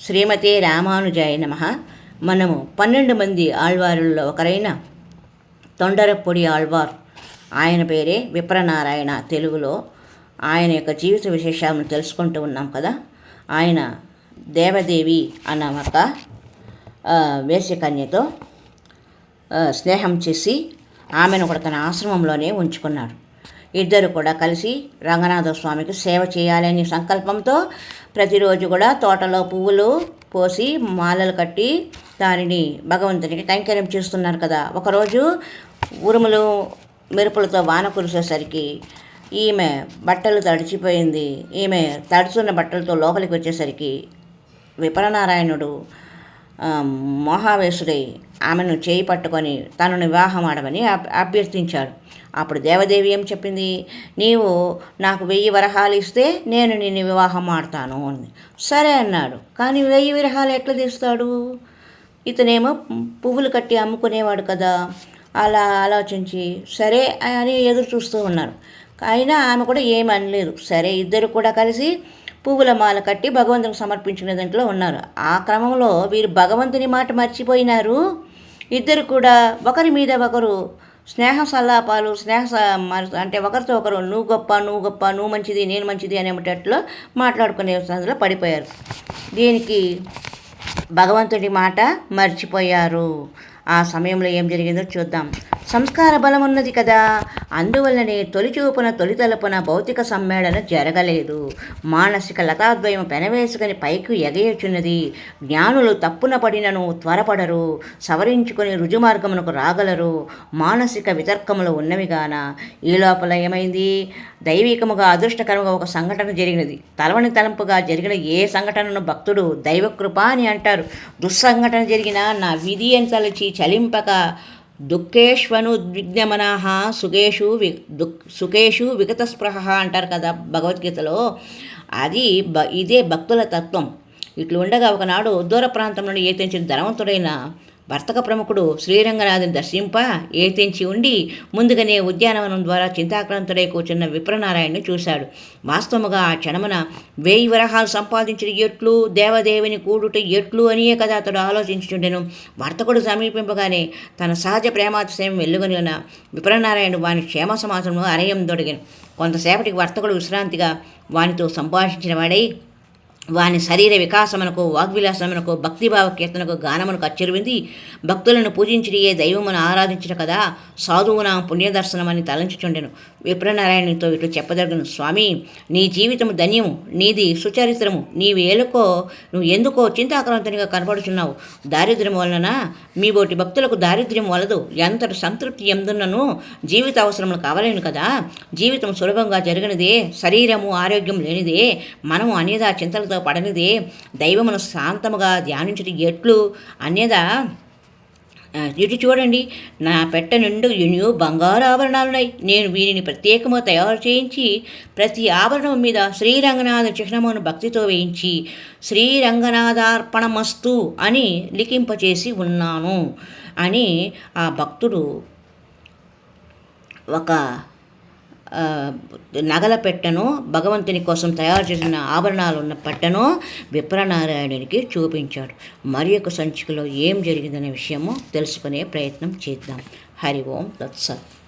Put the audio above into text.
శ్రీమతి రామానుజాయ నమ. మనము పన్నెండు మంది ఆళ్వారుల్లో ఒకరైన తొండరపొడి ఆళ్వార్. ఆయన పేరే విప్రనారాయణ తెలుగులో. ఆయన యొక్క జీవిత విశేషాలను తెలుసుకుంటూ ఉన్నాం కదా. ఆయన దేవదేవి అన్న ఒక ఆ, వేశ్యకన్యతో స్నేహం చేసి ఆమెను కూడా తన ఆశ్రమంలోనే ఉంచుకున్నాడు ఇద్దరు కూడా కలిసి రంగనాథ స్వామికి సేవ చేయాలనే సంకల్పంతో ప్రతిరోజు కూడా తోటలో పువ్వులు పోసి మాలలు కట్టి దానిని భగవంతునికి కైంకర్యం చేస్తున్నారు కదా. ఒకరోజు ఉరుములు మెరుపులతో వాన కురిసేసరికి ఈమె బట్టలు తడిచిపోయింది. ఈమె తడుచున్న బట్టలతో లోపలికి వచ్చేసరికి విప్రనారాయణుడు మోహావేశుడై ఆమెను చేయి పట్టుకొని తనను వివాహం ఆడమని అభ్యర్థించాడు. అప్పుడు దేవదేవి ఏం చెప్పింది? నీవు నాకు వెయ్యి వరహాలు ఇస్తే నేను నిన్ను వివాహం ఆడతాను అంది. సరే అన్నాడు. కానీ వెయ్యి విరహాలు ఎట్లా తీస్తాడు? ఇతనేమో పువ్వులు కట్టి అమ్ముకునేవాడు కదా. అలా ఆలోచించి సరే అని ఎదురు చూస్తూ ఉన్నారు. అయినా ఆమె కూడా ఏమి అనలేదు సరే ఇద్దరు కూడా కలిసి పువ్వుల మాల కట్టి భగవంతునికి సమర్పించిన దాంట్లో ఉన్నారు. ఆ క్రమంలో వీరు భగవంతుని మాట మర్చిపోయినారు. ఇద్దరు కూడా ఒకరి మీద ఒకరు స్నేహ సల్లాపాలు స్నేహ స- అంటే ఒకరితో ఒకరు నువ్వు గొప్ప నువ్వు గొప్ప నువ్వు మంచిది నేను మంచిది అనేటట్లు మాట్లాడుకునే సందులో పడిపోయారు. దీనికి భగవంతుడి మాట మర్చిపోయారు. ఆ సమయంలో ఏం జరిగిందో చూద్దాం. సంస్కార బలం ఉన్నది కదా. అందువల్లనే తొలిచూపున తొలి తలుపున భౌతిక సమ్మేళన జరగలేదు. మానసిక లతాద్వయం పెనవేసుకుని పైకి ఎగయచున్నది. జ్ఞానులు తప్పున పడినను త్వరపడరు. సవరించుకొని రుజుమార్గమునకు రాగలరు. మానసిక వితర్కములు ఉన్నవిగాన ఈ లోపల ఏమైంది? దైవికముగా అదృష్టకరముగా ఒక సంఘటన జరిగినది. తలవని తలంపుగా జరిగిన ఏ సంఘటనను భక్తుడు దైవకృప అని అంటారు. దుస్సంఘటన జరిగిన నా విధి అని తలచి చలింపక దుఃఖేష్వనుద్విగ్నమనాహ సుఖేషు వి దుఃఖ సుఖేషు విగతస్పృహ అంటారు కదా భగవద్గీతలో. అది బ ఇదే భక్తుల తత్వం. ఇట్లు ఉండగా ఒకనాడు దూర ప్రాంతం నుండి ఏతించిన ధనవంతుడైన వర్తక ప్రముఖుడు శ్రీరంగనాథుని దర్శింప ఏతించి ఉండి ముందుగానే ఉద్యానవనం ద్వారా చింతాక్రాంతుడై కూర్చున్న విప్రనారాయణ్ణి చూశాడు. వాస్తవముగా ఆ క్షణమున వేయి వరహాలు సంపాదించిన ఎట్లు దేవదేవిని కూడుట ఎట్లు అనియే కదా అతడు ఆలోచించుండెను వర్తకుడు సమీపింపగానే తన సహజ ప్రేమాతిశయం వెల్లుగని ఉన్న విప్రనారాయణుడు వాని క్షేమ సమాసంలో అరయం దొడిగాను కొంతసేపటికి వర్తకుడు విశ్రాంతిగా వానితో సంభాషించిన వాడై వాని శరీర వికాసమునకు వాగ్విలాసమునకు భక్తిభావ కీర్తనకు గానమునకు అచ్చెరువింది. భక్తులను పూజించి ఏ దైవమును ఆరాధించిన కదా సాధువున పుణ్యదర్శనమని తలంచుచుండెను. విప్రనారాయణునితో ఇటు చెప్పదగను స్వామి నీ జీవితము ధన్యము నీది సుచరిత్రము నీవు ఏలుకో నువ్వు ఎందుకో చింతాక్రాంతనిగా కనపడుచున్నావు. దారిద్ర్యం వలన మీ బోటి భక్తులకు దారిద్ర్యం వలదు. ఎంతటి సంతృప్తి ఎందున్నను జీవిత అవసరములు కావలేను కదా. జీవితం సులభంగా జరిగినదే శరీరము ఆరోగ్యం లేనిదే మనము అనేదా చింతలతో పడనిదే దైవమును శాంతముగా ధ్యానించడం ఎట్లు? అనేదా ఇటు చూడండి నా పెట్ట నిండు ఎన్నో బంగారు ఆభరణాలున్నాయి. నేను వీరిని ప్రత్యేకము తయారు చేయించి ప్రతి ఆభరణం మీద శ్రీరంగనాథ చిహ్నమును భక్తితో వేయించి శ్రీరంగనాథార్పణమస్తు అని లిఖింపచేసి ఉన్నాను అని ఆ భక్తుడు ఒక నగల పెట్టను భగవంతుని కోసం తయారు చేసిన ఆభరణాలు ఉన్న పెట్టెను విప్రనారాయణునికి చూపించాడు. మరి యొక్క సంచికలో ఏం జరిగిందనే విషయము తెలుసుకునే ప్రయత్నం చేద్దాం. హరి ఓం తత్సత్.